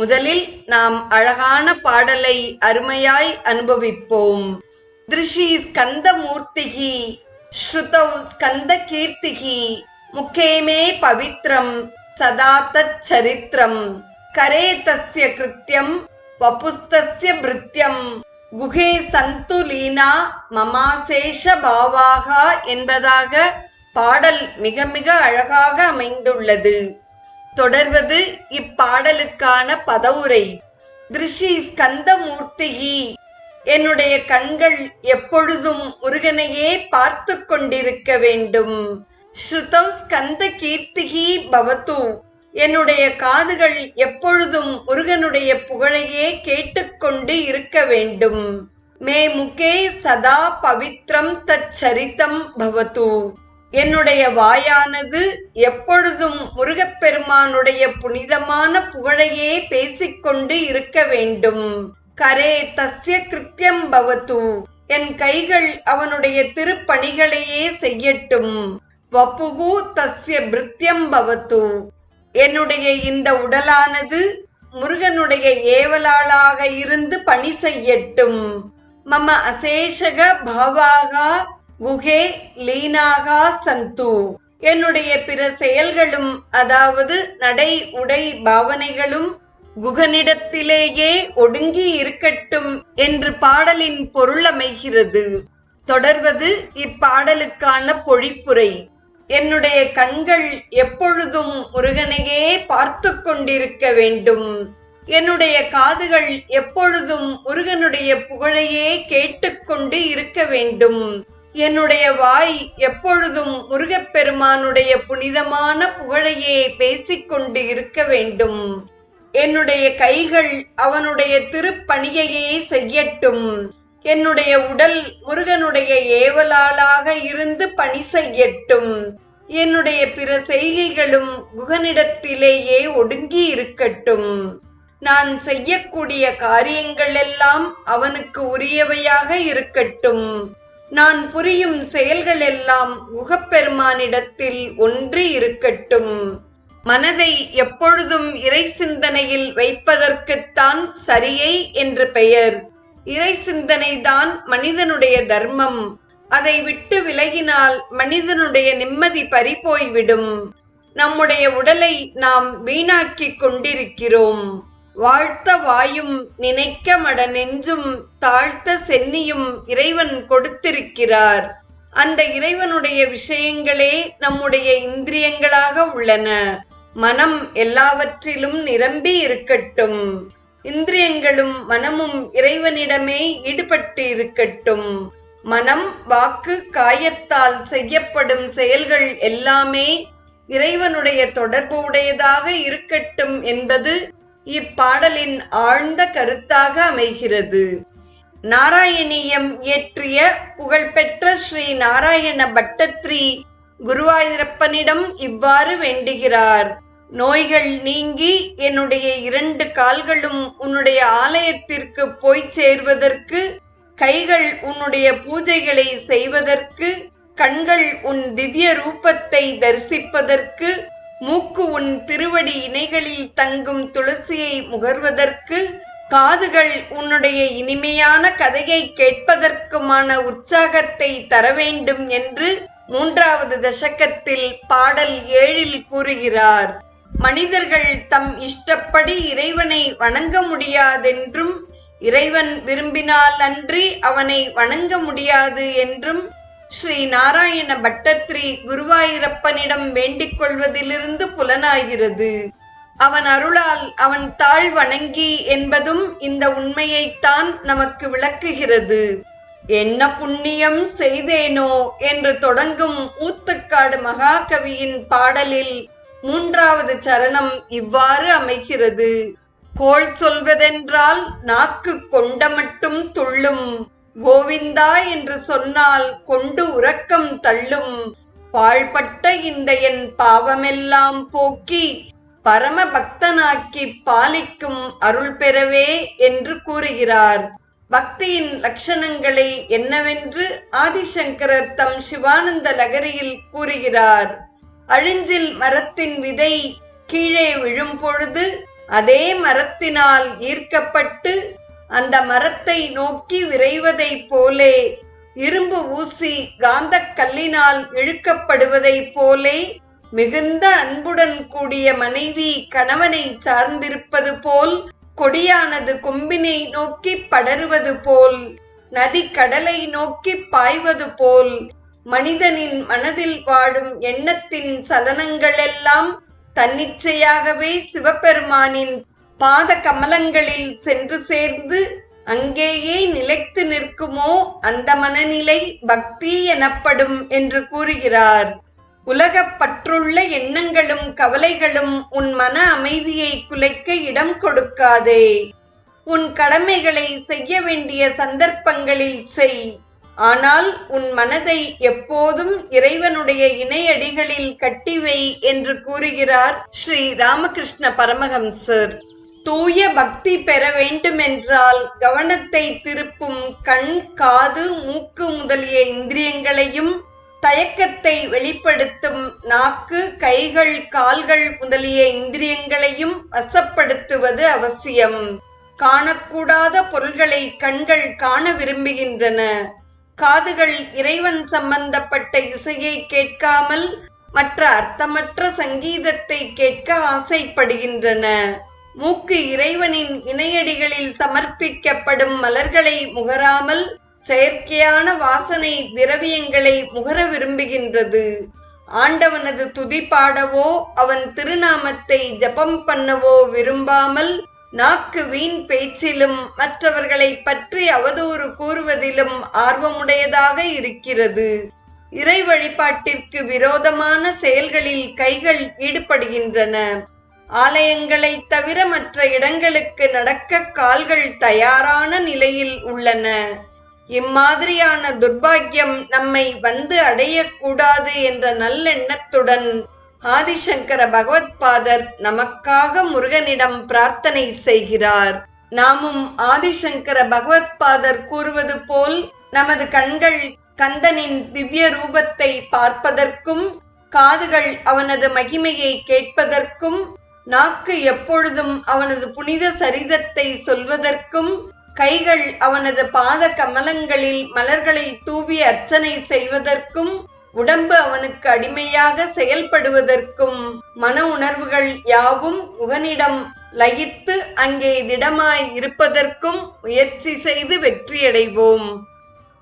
முதலில் நாம் அழகான பாடலை அருமையாய் அனுபவிப்போம். திருஷி ஸ்கந்த மூர்த்திகி ஸ்ருதௌ ஸ்கந்த கீர்த்திகி முக்கேமே பவித்ரம் சதா தத் சரித்திரம் கரே தஸ்ய கிருத்தியம் வபுஸ்தஸ்ய பிருத்தியம் குஹே சந்து லீனா மமாசேஷ பாவாகா என்பதாக பாடல் மிக மிக அழகாக அமைந்துள்ளது. தொடர்வது இப்பாடலுக்கான பதவுரை. திருஷி ஸ்கந்தமூர்த்தியி என்னுடைய கண்கள் எப்பொழுதும் முருகனையே பார்த்து கொண்டிருக்க வேண்டும். ஸ்ருதௌ ஸ்கந்த கீர்த்திகி பவத்து என்னுடைய காதுகள் எப்பொழுதும் முருகனுடைய புகழையே கேட்டுக்கொண்டு இருக்க வேண்டும். மே முகே சதா பவித்ரம் தச்சரித்தம் பவத்து என்னுடைய வாயானது எப்பொழுதும் முருகப்பெருமானுடைய புனிதமான புகழையே பேசிக்கொண்டு இருக்க வேண்டும். கரே தஸ்ய கிருத்தியம் பவத்து. என் கைகள் அவனுடைய திருப்பணிகளையே செய்யட்டும். வப்புகு தஸ்ய பிருத்தியம் பவத்து. என்னுடைய இந்த உடலானது முருகனுடைய ஏவலாளாக இருந்து பணி செய்யட்டும். மம அசேஷக பாவாகா உகே லீனாகா சந்து. என்னுடைய பிற செயல்களும் அதாவது நடை உடை பாவனைகளும் குகனிடத்திலேயே ஒடுங்கி இருக்கட்டும் என்று பாடலின் பொருள் அமைகிறது. தொடர்வது இப்பாடலுக்கான பொழிப்புரை. என்னுடைய கண்கள் எப்பொழுதும் முருகனையே பார்த்து கொண்டிருக்க வேண்டும். என்னுடைய காதுகள் எப்பொழுதும் முருகனுடைய புகழையே கேட்டுக்கொண்டு இருக்க வேண்டும். என்னுடைய வாய் எப்பொழுதும் முருகப்பெருமானுடைய புனிதமான புகழையே பேசிக்கொண்டு இருக்க வேண்டும். என்னுடைய கைகள் அவனுடைய திருப்பணியையே செய்யட்டும். என்னுடைய உடல் முருகனுடைய ஏவலாளாக இருந்து பணி செய்யட்டும். என்னுடைய பிற செய்கைகளும் குகனிடத்திலேயே ஒடுங்கி இருக்கட்டும். நான் செய்யக்கூடிய காரியங்கள் எல்லாம் அவனுக்கு உரியவையாக இருக்கட்டும். நான் புரியும் செயல்கள் எல்லாம் முகப்பெருமானிடத்தில் ஒன்றி இருக்கட்டும். மனதை எப்பொழுதும் இறை சிந்தனையில் வைப்பதற்குத்தான் சரியை என்று பெயர். இறை சிந்தனைதான் மனிதனுடைய தர்மம். அதை விட்டு விலகினால் மனிதனுடைய நிம்மதி பறிபோய்விடும். நம்முடைய உடலை நாம் வீணாக்கிக் கொண்டிருக்கிறோம். வாழ்த்த வாயும் நினைக்க மட நெஞ்சும் தாழ்த்த சென்னியும் இறைவன் கொடுத்திருக்கிறார். அந்த இறைவனுடைய விஷயங்களே நம்முடைய இந்திரியங்களாக உள்ளன. மனம் எல்லாவற்றிலும் நிரம்பி இருக்கட்டும். இந்திரியங்களும் மனமும் இறைவனிடமே ஈடுபட்டு இருக்கட்டும். மனம் வாக்கு காயத்தால் செய்யப்படும் செயல்கள் எல்லாமே இறைவனுடைய தொடர்பு உடையதாக இருக்கட்டும் என்பது இப்பாடலின் ஆழ்ந்த கருத்தாக அமைகிறது. நாராயணியம் இயற்றிய புகழ்பெற்ற ஸ்ரீ நாராயண பட்டத்ரி குருவாயூரப்பனிடம் இவ்வாறு வேண்டுகிறார். நோய்கள் நீங்கி என்னுடைய இரண்டு கால்களும் உன்னுடைய ஆலயத்திற்கு போய் சேர்வதற்கு கைகள் உன்னுடைய பூஜைகளை செய்வதற்கு கண்கள் உன் திவ்ய ரூபத்தை தரிசிப்பதற்கு மூக்கு உன் திருவடி இணைகளில் தங்கும் துளசியை முகர்வதற்கு காதுகள் உன்னுடைய இனிமையான கதையை கேட்பதற்குமான உற்சாகத்தை தர வேண்டும் என்று மூன்றாவது தசகத்தில் பாடல் ஏழில் கூறுகிறார். மனிதர்கள் தம் இஷ்டப்படி இறைவனை வணங்க முடியாதென்றும் இறைவன் விரும்பினால் அன்றி அவனை வணங்க முடியாது என்றும் ஸ்ரீ நாராயண பட்டத்ரி குருவாயிரப்பனிடம் வேண்டிக் கொள்வதிலிருந்து புலனாகிறது. அவன் அருளால் அவன் தாழ் வணங்கி என்பதும் இந்த உண்மையைத்தான் நமக்கு விளக்குகிறது. என்ன புண்ணியம் செய்தேனோ என்று தொடங்கும் ஊத்துக்காடு மகாகவியின் பாடலில் மூன்றாவது சரணம் இவ்வாறு அமைகிறது. கோள் சொல்வதென்றால் நாக்கு கொண்ட மட்டும் துள்ளும். கோவிந்தா என்று சொன்னால் கொண்டு உறக்கம் தள்ளும். பாழ்பட்ட இந்த என் பாவமெல்லாம் போக்கி பரம பக்தனாக்கி பாலிக்கும் அருள் பெறவே என்று கூறுகிறார். பக்தியின் லட்சணங்களை என்னவென்று ஆதிசங்கரர் தம் சிவானந்த நகரியில் கூறுகிறார். அழிஞ்சில் மரத்தின் விதை கீழே விழும் பொழுது அதே மரத்தினால் ஈர்க்கப்பட்டு அந்த மரத்தை நோக்கி விரைவதைப் போலே இரும்பு ஊசி காந்தக் கல்லினால் இழுக்கப்படுவதைப் போலே மிகுந்த அன்புடன் கூடிய மனைவி கணவனை சார்ந்திருப்பது போல் கொடியானது கொம்பினை நோக்கி படருவது போல் நதி கடலை நோக்கி பாய்வது போல் மனிதனின் மனதில் வாடும் எண்ணத்தின் சலனங்களெல்லாம் தன்னிச்சையாகவே சிவபெருமானின் பாத கமலங்களில் சென்று சேர்ந்து அங்கேயே நிலைத்து நிற்குமோ அந்த மனநிலை பக்தி எனப்படும் என்று கூறுகிறார். உலகப் பற்றுள்ள எண்ணங்களும் கவலைகளும் உன் மன அமைதியை குலைக்க இடம் கொடுக்காதே. உன் கடமைகளை செய்ய வேண்டிய சந்தர்ப்பங்களில் செய். ஆனால் உன் மனதை எப்போதும் இறைவனுடைய இணையடிகளில் கட்டிவை என்று கூறுகிறார் ஸ்ரீ ராமகிருஷ்ண பரமஹம்சர். தூய பக்தி பெற வேண்டுமென்றால் கவனத்தை திருப்பும் கண் காது மூக்கு முதலிய இந்திரியங்களையும் தயக்கத்தை வெளிப்படுத்தும் நாக்கு கைகள் கால்கள் முதலிய இந்திரியங்களையும் வசப்படுத்துவது அவசியம். காணக்கூடாத பொருள்களை கண்கள் காண விரும்புகின்றன. காதுகள் இறைவன் சம்பந்தப்பட்ட இசையை கேட்காமல் மற்ற அர்த்தமற்ற சங்கீதத்தை கேட்க ஆசைப்படுகின்றன. மூக்கு இறைவனின் இணையடிகளில் சமர்ப்பிக்கப்படும் மலர்களை முகராமல் செயற்கையான வாசனை திரவியங்களை முகர விரும்புகின்றது. ஆண்டவனது துதி பாடவோ அவன் திருநாமத்தை ஜபம் பண்ணவோ விரும்பாமல் நாக்கு வீண் பேச்சிலும் மற்றவர்களை பற்றி அவதூறு கூறுவதிலும் ஆர்வமுடையதாக இருக்கிறது. இறை வழிபாட்டிற்கு விரோதமான செயல்களில் கைகள் ஈடுபடுகின்றன. ஆலயங்களை தவிர மற்ற இடங்களுக்கு நடக்க கால்கள் தயாரான நிலையில் உள்ளன. இம்மாதிரியான துர்பாக்கியம் நம்மை வந்து அடையக்கூடாது என்ற நல்லெண்ணத்துடன் ஆதிசங்கர பகவத்பாதர் நமக்காக முருகனிடம் பிரார்த்தனை செய்கிறார். நாமும் ஆதிசங்கர பகவத்பாதர் கூறுவது போல் நமது கண்கள் கந்தனின் திவ்ய ரூபத்தை பார்ப்பதற்கும் காதுகள் அவனது மகிமையை கேட்பதற்கும் நாக்கு எப்பொழுதும் அவனது புனித சரிதத்தை சொல்வதற்கும் கைகள் அவனது பாத கமலங்களில் மலர்களை தூவி அர்ச்சனை செய்வதற்கும் உடம்பு அவனுக்கு அடிமையாக செயல்படுவதற்கும் மன உணர்வுகள் யாவும் உகனிடம் லயித்து அங்கே திடமாய் இருப்பதற்கும் முயற்சி செய்து வெற்றியடைவோம்.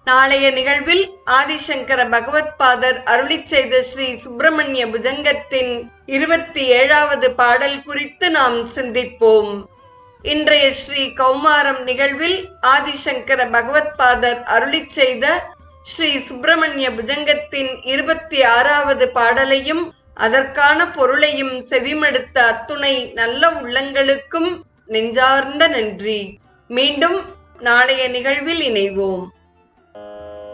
நாளைய நிகழ்வில் ஆதிசங்கர பகவத்பாதர் அருளி செய்த ஸ்ரீ சுப்பிரமணிய புஜங்கத்தின் இருபத்தி ஏழாவது பாடல் குறித்து நாம் சிந்திப்போம். இன்றைய ஸ்ரீ கௌமாரம் நிகழ்வில் ஆதிசங்கர பகவத்பாதர் அருளி செய்த ஸ்ரீ சுப்பிரமணிய புஜங்கத்தின் இருபத்தி ஆறாவது பாடலையும் அதற்கான பொருளையும் செவிமடுத்த அத்துணை நல்ல உள்ளங்களுக்கும் நெஞ்சார்ந்த நன்றி. மீண்டும் நாளைய நிகழ்வில் இணைவோம்.